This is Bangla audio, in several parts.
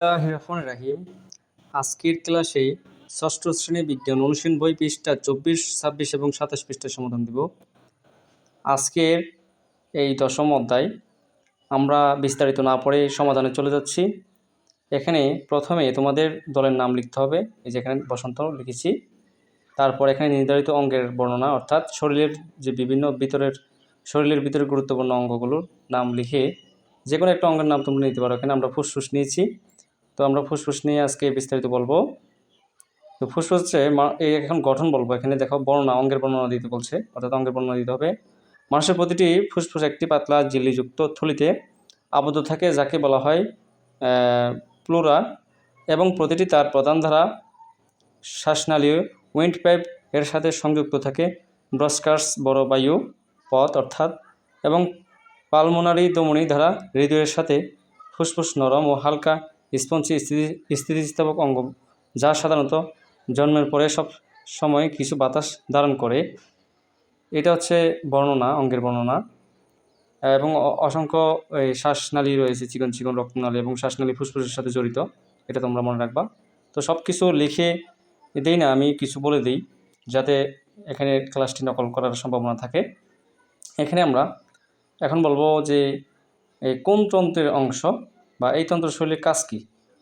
রহমান রাহিম, আজকের ক্লাসে ষষ্ঠ শ্রেণি বিজ্ঞান অনুশীলন বই পৃষ্ঠা চব্বিশ, ছাব্বিশ এবং সাতাশ পৃষ্ঠার সমাধান দিব। আজকের এই দশম অধ্যায়, আমরা বিস্তারিত না পড়ে সমাধানে চলে যাচ্ছি। এখানে প্রথমে তোমাদের দলের নাম লিখতে হবে, এই যে এখানে বসন্ত লিখেছি। তারপর এখানে নির্ধারিত অঙ্গের বর্ণনা, অর্থাৎ শরীরের যে বিভিন্ন ভিতরের, শরীরের ভিতরে গুরুত্বপূর্ণ অঙ্গগুলোর নাম লিখে যে কোনো একটা অঙ্গের নাম তোমরা নিতে পারো। এখানে আমরা ফুসফুস নিয়েছি। তো আমরা ফুসফুস নিয়ে আজকে বিস্তারিত বলব। তো ফুসফুস হচ্ছে এই এখন গঠন বলব। এখানে দেখো বর্ণনা, অঙ্গের বর্ণনা দিতে বলছে, অর্থাৎ অঙ্গের বর্ণনা দিতে হবে। মানুষের প্রতিটি ফুসফুস একটি পাতলা ঝিল্লিযুক্ত থলিতে আবদ্ধ থাকে, যাকে বলা হয় প্লোরা এবং প্রতিটি তার প্রধান ধারা শ্বাসনালী উইন্ড পাইপ এর সাথে সংযুক্ত থাকে। ব্রস্কার্স বড় বায়ু পথ, অর্থাৎ, এবং পালমোনারি দমনী ধারা হৃদয়ের সাথে ফুসফুস নরম ও হালকা স্পঞ্জি স্থিতি স্থিতিস্থাপক অঙ্গ, যা সাধারণত জন্মের পরে সব সময় কিছু বাতাস ধারণ করে। এটা হচ্ছে বর্ণনা, অঙ্গের বর্ণনা। এবং অসংখ্য এই শ্বাসনালী রয়েছে, চিকন চিকন রক্তনালী এবং শ্বাসনালী ফুসফুসের সাথে জড়িত। এটা তোমরা মনে রাখবা। তো সব কিছু লিখে দেই না, আমি কিছু বলে দিই, যাতে এখানে ক্লাসটি নকল করার সম্ভাবনা থাকে। এখানে আমরা এখন বলব যে কোন তন্ত্রের অংশ বা এই তন্ত্র শৈলীর কাজ কী?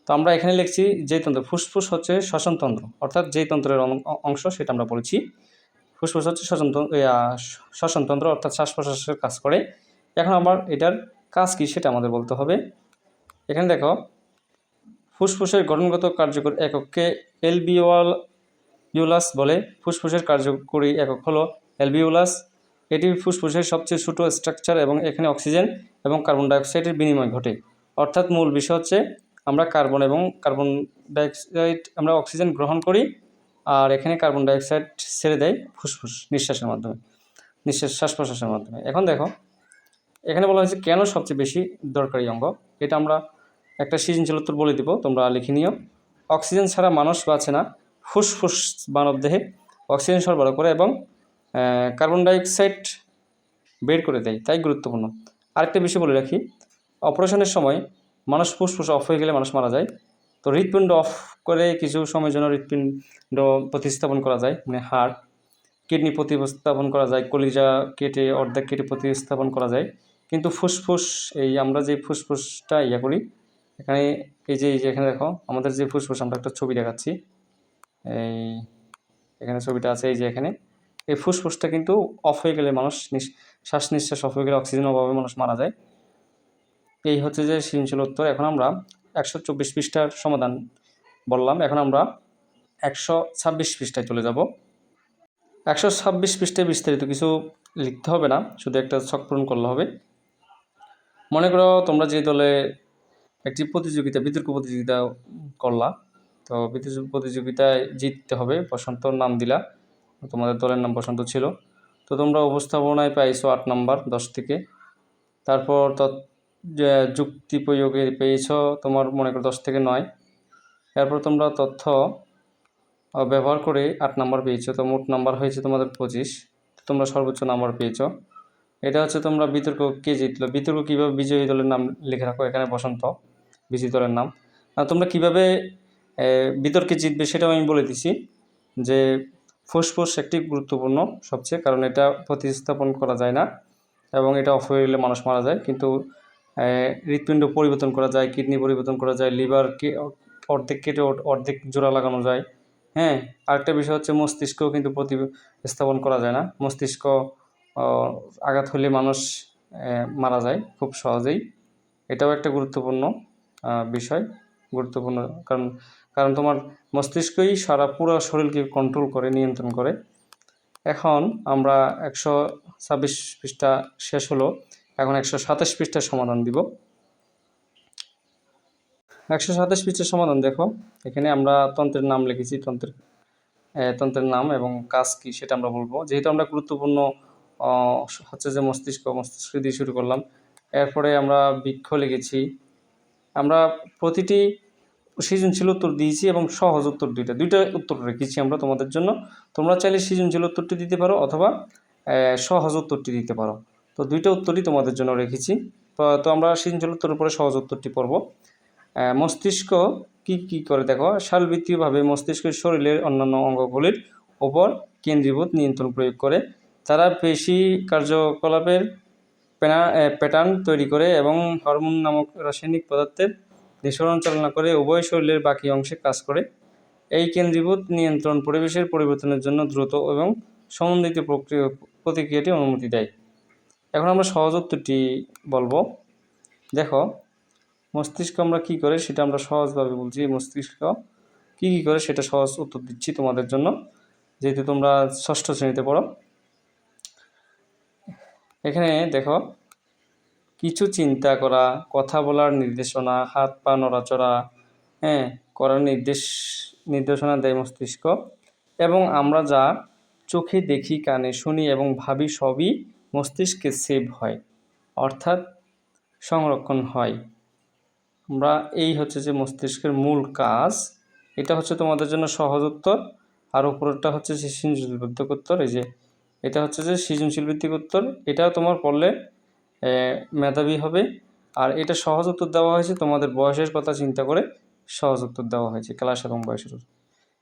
তো আমরা এখানে লিখছি যে তন্ত্র ফুসফুস হচ্ছে শ্বসনতন্ত্র, অর্থাৎ যেই তন্ত্রের অংশ সেটা আমরা বলেছি। ফুসফুস হচ্ছে শ্বসনতন্ত্র শ্বসনতন্ত্র, অর্থাৎ শ্বাস প্রশ্বাসের কাজ করে। এখন আবার এটার কাজ কী সেটা আমাদের বলতে হবে। এখানে দেখো, ফুসফুসের গঠনগত কার্যকর একককে এলবিওয়াল ইউলাস বলে। ফুসফুসের কার্যকরী একক হলো এলবিউলাস এটি ফুসফুসের সবচেয়ে ছোটো স্ট্রাকচার এবং এখানে অক্সিজেন এবং কার্বন ডাইঅক্সাইডের বিনিময় ঘটে। অর্থাৎ মূল বিষয় হচ্ছে আমরা কার্বন এবং কার্বন ডাইঅক্সাইড, আমরা অক্সিজেন গ্রহণ করি আর এখানে কার্বন ডাইঅক্সাইড ছেড়ে দেয় ফুসফুস নিঃশ্বাসের মাধ্যমে, নিঃশ্বাস, শ্বাস প্রশ্বাসের মাধ্যমে। এখন দেখো, এখানে বলা হয়েছে কেন সবচেয়ে বেশি দরকারি অঙ্গ? এটা আমরা একটা সৃজনশীল উত্তর বলে দিব, তোমরা লিখে নিও। অক্সিজেন ছাড়া মানুষ বাঁচে না, ফুসফুস মানবদেহে অক্সিজেন সরবরাহ করে এবং কার্বন ডাইঅক্সাইড বের করে দেয়, তাই গুরুত্বপূর্ণ। আরেকটা বিষয় বলে রাখি অপারেশনের সময় মানুষ ফুসফুস অফ হয়ে গেলে মানুষ মারা যায়। তো হৃৎপিণ্ড অফ করে কিছু সময়ের জন্য হৃৎপিণ্ড প্রতিস্থাপন করা যায় মানে হার্ট কিডনি প্রতিস্থাপন করা যায়, কলিজা কেটে অর্ধেক কেটে প্রতিস্থাপন করা যায়। কিন্তু ফুসফুস, এই আমরা যে ফুসফুসটা ইয়া করি, এখানে এই যে এই যে এখানে দেখো, আমাদের যে ফুসফুস, আমরা একটা ছবি দেখাচ্ছি। এই এখানে ছবিটা আছে, এই যে এখানে। এই ফুসফুসটা কিন্তু অফ হয়ে গেলে মানুষ শ্বাস নিঃশ্বাস অফ হয়ে গেলে অক্সিজেন অভাবে মানুষ মারা যায়। এই হচ্ছে যে সৃজনশীল উত্তর। এখন আমরা একশো চব্বিশ পৃষ্ঠার সমাধান বললাম। এখন আমরা একশো ছাব্বিশ পৃষ্ঠায় চলে যাব। একশো ছাব্বিশ পৃষ্ঠায় বিস্তারিত কিছু লিখতে হবে না, শুধু একটা ছক পূরণ করলে হবে। মনে করো তোমরা যে দলে একটি প্রতিযোগিতা, বিতর্ক প্রতিযোগিতা করলা, তো বিতর্ক প্রতিযোগিতায় জিততে হবে। বসন্তর নাম দিলা, তোমাদের দলের নাম বসন্ত ছিল। তো তোমরা উপস্থাপনায় পাইছো আট নাম্বার, দশ থেকে। তারপর যুক্তি প্রয়োগে পেয়েছ তোমার মনে করো দশ থেকে নয়। এরপর তোমরা তথ্য ব্যবহার করে আট নাম্বার পেয়েছ। তো মোট নাম্বার হয়েছে তোমাদের পঁচিশ। তোমরা সর্বোচ্চ নাম্বার পেয়েছ। এটা হচ্ছে তোমরা বিতর্ক কে জিতলো? বিতর্ক কীভাবে বিজয়ী দলের নাম লিখে রাখো? এখানে বসন্ত, বিজয়ী দলের নাম। তোমরা কীভাবে বিতর্কে জিতবে সেটাও আমি বলে দিছি যে ফুসফুস একটি গুরুত্বপূর্ণ সবচেয়ে, কারণ এটা প্রতিস্থাপন করা যায় না এবং এটা অফ মানুষ মারা যায়। কিন্তু হৃৎপিণ্ড পরিবর্তন করা যায়, কিডনি পরিবর্তন করা যায়, লিভার অর্ধেক কেটে অর- অর্ধেক জোড়া লাগানো যায়। হ্যাঁ আরেকটা বিষয় হচ্ছে মস্তিষ্ক কিন্তু প্রতি স্থাপন করা যায় না। মস্তিষ্ক আঘাত হলে মানুষ মারা যায় খুব সহজেই। এটাও একটা গুরুত্বপূর্ণ বিষয়, গুরুত্বপূর্ণ। কারণ কারণ তোমার মস্তিষ্কই সারা পুরো শরীরকে কন্ট্রোল করে, নিয়ন্ত্রণ করে। এখন আমরা একশো ছাব্বিশ পৃষ্ঠা শেষ হলো। এখন একশো সাতাশ পৃষ্ঠার সমাধান দিব। একশো সাতাশ পৃষ্ঠার সমাধান দেখো। এখানে আমরা তন্ত্রের নাম লিখেছি, তন্ত্রের তন্ত্রের নাম এবং কাজ কি সেটা আমরা বলব। যেহেতু আমরা গুরুত্বপূর্ণ হচ্ছে যে মস্তিষ্ক মস্তিষ্ক দিয়ে শুরু করলাম। এরপরে আমরা বৃক্ষ লিখেছি। আমরা প্রতিটি সৃজনশীল উত্তর দিয়েছি এবং সহজ উত্তর দুইটা দুইটা উত্তর রেখেছি আমরা তোমাদের জন্য। তোমরা চাইলে সৃজনশীল উত্তরটি দিতে পারো অথবা সহজ উত্তরটি দিতে পারো। তো দুইটা উত্তরই তোমাদের জন্য রেখেছি। তো আমরা সৃজনশীল উত্তরের পরে সহজ উত্তরটি পড়ব। মস্তিষ্ক কি কি করে দেখো? শালবৃত্তীয়ভাবে মস্তিষ্কের শরীরের অন্যান্য অঙ্গগুলির ওপর কেন্দ্রীভূত নিয়ন্ত্রণ প্রয়োগ করে। তারা পেশি কার্যকলাপের প্যাটার্ন তৈরি করে এবং হরমোন নামক রাসায়নিক পদার্থের নিঃসরণ চালনা করে উভয় শরীরের বাকি অংশে কাজ করে। এই কেন্দ্রীভূত নিয়ন্ত্রণ পরিবেশের পরিবর্তনের জন্য দ্রুত এবং সমন্বিত প্রক্রিয়া, প্রতিক্রিয়াটি অনুমতি দেয়। এখন আমরা সহজ উত্তরটি বলব। দেখো, মস্তিষ্ক আমরা কী করে সেটা আমরা সহজভাবে বলছি। মস্তিষ্ক কী কী করে সেটা সহজ উত্তর দিচ্ছি তোমাদের জন্য, যেহেতু তোমরা ষষ্ঠ শ্রেণীতে পড়ো। এখানে দেখো, কিছু চিন্তা করা, কথা বলার নির্দেশনা, হাত পা নড়াচড়া হ্যাঁ করার নির্দেশ, নির্দেশনা দেয় মস্তিষ্ক। এবং আমরা যা চোখে দেখি, কানে শুনি এবং ভাবি সবই মস্তিষ্কে সেভ হয়, অর্থাৎ সংরক্ষণ হয়। আমরা এই হচ্ছে যে মস্তিষ্কের মূল কাজ, এটা হচ্ছে তোমাদের জন্য সহজ উত্তর। আর উপরেরটা হচ্ছে সৃজনশীল ভিত্তিক উত্তর, এই যে এটা হচ্ছে যে সৃজনশীল ভিত্তিক উত্তর এটা তোমার পড়লে মেধাবী হবে। আর এটা সহজ উত্তর দেওয়া হয়েছে, তোমাদের বয়সের কথা চিন্তা করে সহজ উত্তর দেওয়া হয়েছে, ক্লাস এবং বয়সের।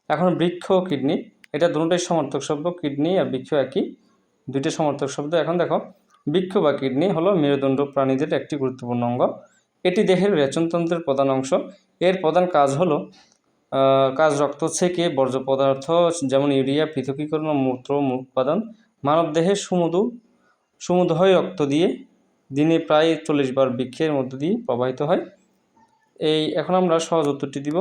এখন বৃক্ষ কিডনি, এটা দুটোই সমর্থক শব্দ কিডনি আর বৃক্ষ একই। দুইটা সমর্থক শব্দ। এখন দেখো বৃক্ষ বা কিডনি হলো মেরুদণ্ড প্রাণীদের একটি গুরুত্বপূর্ণ অঙ্গ। এটি দেহের রেচনতন্ত্রের প্রধান অংশ। এর প্রধান কাজ হলো কাজ রক্ত থেকে বর্জ্য পদার্থ যেমন ইউরিয়া, পৃথকীকরণ, মূত্র উৎপাদন মানবদেহে সুমধু সুমধুময় রক্ত দিয়ে দিনে প্রায় চল্লিশ বার বৃক্ষের মধ্য দিয়ে প্রবাহিত হয়। এই, এখন আমরা সহজ উত্তরটি দিব।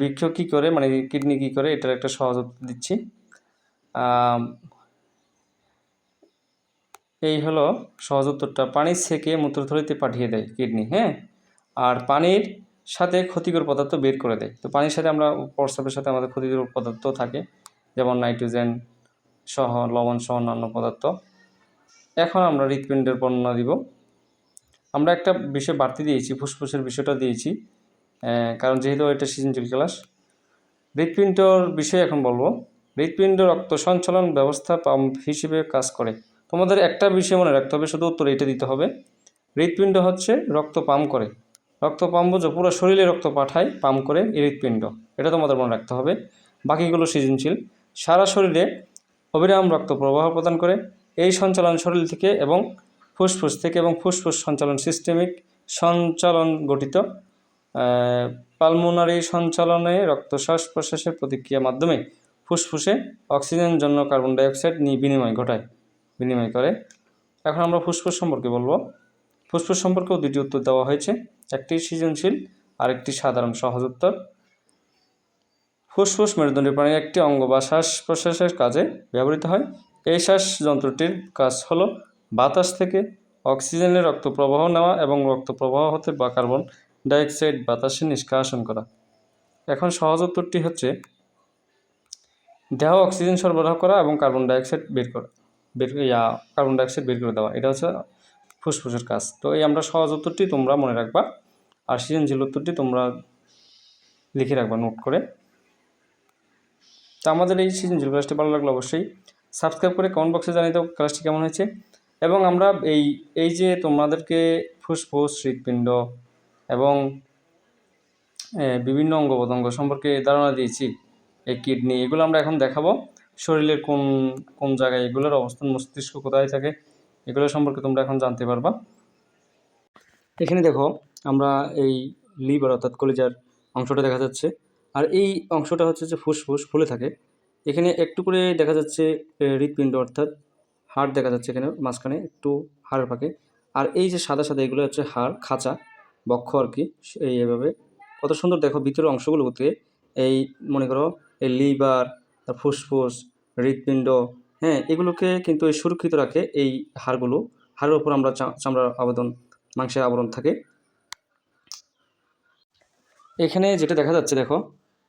বৃক্ষ কী করে মানে কিডনি কী করে, এটার একটা সহজ উত্তর দিচ্ছি। এই হলো সহজ উত্তরটা। পানি ছেঁকে মূত্রথলিতে পাঠিয়ে দেয় কিডনি হ্যাঁ? আর পানির সাথে ক্ষতিকর পদার্থ বের করে দেয়। তো পানির সাথে আমরা প্রস্রাবের সাথে আমাদের ক্ষতিকর পদার্থ থাকে, যেমন নাইট্রোজেন সহ লবণ সহ অন্যান্য পদার্থ। এখন আমরা হৃৎপিণ্ডের বর্ণনা দিব। আমরা একটা বিষয় বাড়তি দিয়েছি, ফুসফুসের বিষয়টা দিয়েছি কারণ যেহেতু এটা সৃজনশীল ক্লাস। হৃৎপিণ্ডর বিষয়ে এখন বলব। হৃৎপিণ্ড রক্ত সঞ্চালন ব্যবস্থা পাম্প হিসেবে কাজ করে। তোমাদের একটা বিষয় মনে রাখতে হবে, শুধু উত্তর এটা দিতে হবে। হৃৎপিণ্ড হচ্ছে রক্ত পাম করে। রক্ত পাম্প বুঝো, পুরো শরীরে রক্ত পাঠায় পাম করে এই হৃৎপিণ্ড। এটা তোমাদের মনে রাখতে হবে। বাকিগুলো সৃজনশীল। সারা শরীরে অবিরাম রক্ত প্রবাহ প্রদান করে। এই সঞ্চালন শরীর থেকে এবং ফুসফুস থেকে এবং ফুসফুস সঞ্চালন সিস্টেমিক সঞ্চালন গঠিত পালমোনারি সঞ্চালনে রক্ত শ্বাস প্রশ্বাসের প্রতিক্রিয়ার মাধ্যমে ফুসফুসে অক্সিজেন জন্য কার্বন ডাইঅক্সাইড বিনিময় ঘটায়। বিনিময় করে। এখন আমরা ফুসফুস সম্পর্কে বলব। ফুসফুস সম্পর্কেও দুটি উত্তর দেওয়া হয়েছে। একটি সৃজনশীল আর একটি সাধারণ সহজ উত্তর। ফুসফুস মেরুদণ্ডী প্রাণীর একটি অঙ্গ বা শ্বাস প্রশ্বাসের কাজে ব্যবহৃত হয়। এই শ্বাস যন্ত্রটির কাজ হল বাতাস থেকে অক্সিজেনের রক্ত প্রবাহ নেওয়া এবং রক্ত প্রবাহ হতে বা কার্বন ডাইঅক্সাইড বাতাসে নিষ্কাশন করা। এখন সহজ উত্তরটি হচ্ছে দেহ অক্সিজেন সরবরাহ করা এবং কার্বন ডাইঅক্সাইড বের করা। বের ইয়া কার্বন ডাইঅক্সাইড বের করে দেওয়া। এটা হচ্ছে ফুসফুসের কাজ। তো এই আমরা সহজ উত্তরটি তোমরা মনে রাখবা। আর সৃজনশীল উত্তরটি তোমরা লিখে রাখবা নোট করে। তো আমাদের এই সৃজনশীল ক্লাসটি ভালো লাগল অবশ্যই সাবস্ক্রাইব করে কমেন্ট বক্সে জানিয়ে দাও ক্লাসটি কেমন হয়েছে। এবং আমরা এই এই যে তোমাদেরকে ফুসফুস, হৃৎপিণ্ড এবং বিভিন্ন অঙ্গ প্রত্যঙ্গ সম্পর্কে ধারণা দিয়েছি, এই কিডনি, এগুলো আমরা এখন দেখাবো। শরীরের কোন কোন জায়গায় এগুলোর অবস্থান, মস্তিষ্ক কোথায় থাকে, এগুলো সম্পর্কে তোমরা এখন জানতে পারবা। এখানে দেখো, আমরা এই লিভার অর্থাৎ কলিজার অংশটা দেখা যাচ্ছে, আর এই অংশটা হচ্ছে যে ফুসফুস ফুলে থাকে। এখানে একটু করে দেখা যাচ্ছে হৃৎপিণ্ড অর্থাৎ হাড় দেখা যাচ্ছে এখানে মাঝখানে, একটু হাড়ের ফাঁকে। আর এই যে সাদা সাদা এগুলো হচ্ছে হাড়, খাঁচা, বক্ষ আর কি, এই এভাবে। কত সুন্দর দেখো ভিতরের অংশগুলোতে এই, মনে করো, এই লিভার ফুসফুস, হৃৎপিণ্ড হ্যাঁ এগুলোকে কিন্তু এই সুরক্ষিত রাখে এই হাড়গুলো। হাড়ের উপর আমরা চামড়ার আবেদন মাংসের আবরণ থাকে। এখানে যেটা দেখা যাচ্ছে, দেখো,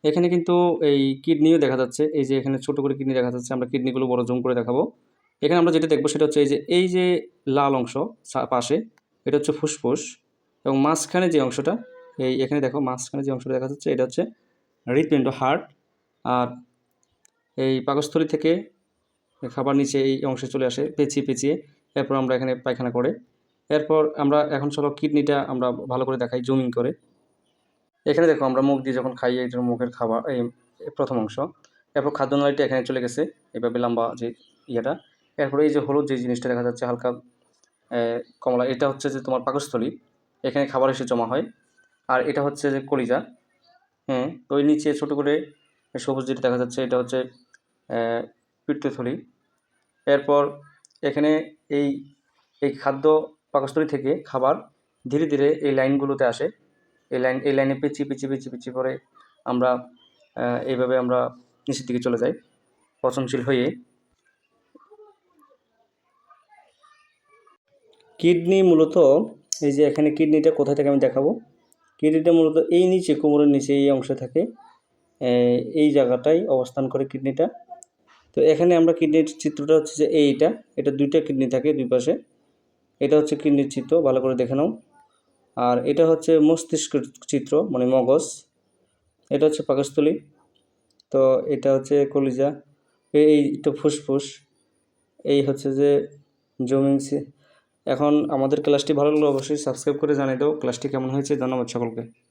এখানে কিন্তু এই কিডনিও দেখা যাচ্ছে। এই যে এখানে ছোট করে কিডনি দেখা যাচ্ছে, আমরা কিডনিগুলো বড় জুম করে দেখাবো। এখানে আমরা যেটা দেখব, সেটা হচ্ছে এই যে এই যে লাল অংশ পাশে, এটা হচ্ছে ফুসফুস এবং মাঝখানে যে অংশটা, এই এখানে দেখো, মাঝখানে যে অংশটা দেখা যাচ্ছে, এটা হচ্ছে হৃৎপিণ্ড হার্ট আর এই পাকস্থলী থেকে খাবার নিচে এই অংশে চলে আসে, পেঁচিয়ে পেঁচিয়ে। এরপর আমরা এখানে পায়খানা করে। এরপর আমরা এখন চলো কিডনিটা আমরা ভালো করে দেখাই, জুমিং করে। এখানে দেখো আমরা মুখ দিয়ে যখন খাই, এই মুখের খাবার, এই প্রথম অংশ। এরপর খাদ্যনালীটা এখানে চলে গেছে, এভাবে লম্বা যে ইয়েটা। এরপরে এই যে হলুদ যে জিনিসটা দেখা যাচ্ছে, হালকা কমলা, এটা হচ্ছে যে তোমার পাকস্থলী। এখানে খাবার এসে জমা হয়। আর এটা হচ্ছে যে কলিজা। হ্যাঁ ওই নিচে ছোটো করে সবুজ যেটা দেখা যাচ্ছে, এটা হচ্ছে পিত্তথলি এরপর এখানে এই এই খাদ্য পাকস্থলী থেকে খাবার ধীরে ধীরে এই লাইনগুলোতে আসে। এই লাইন, এই লাইনে পিছিয়ে পিছিয়ে পিছিয়ে পিছিয়ে পরে আমরা এইভাবে আমরা নিচের দিকে চলে যাই, পচনশীল হয়ে। কিডনি মূলত, এই যে এখানে কিডনিটা কোথায় থেকে আমি দেখাবো। কিডনিটা মূলত এই নিচে, কোমরের নিচে এই অংশে থাকে। এই জায়গাটায় অবস্থান করে কিডনিটা। তো এখানে আমরা কিডনির চিত্রটা হচ্ছে যে এইটা, এটা দুইটা কিডনি থাকে দুই পাশে। এটা হচ্ছে কিডনির চিত্র, ভালো করে দেখে নাও। আর এটা হচ্ছে মস্তিষ্কের চিত্র মানে মগজ। এটা হচ্ছে পাকস্থলী। তো এটা হচ্ছে কলিজা। এই এইটা ফুসফুস। এই হচ্ছে যে জমিংসি এখন আমাদের ক্লাসটি ভালো লাগলে অবশ্যই সাবস্ক্রাইব করে জানিয়ে দাও। ক্লাসটি কেমন হয়েছে? ধন্যবাদ সকলকে।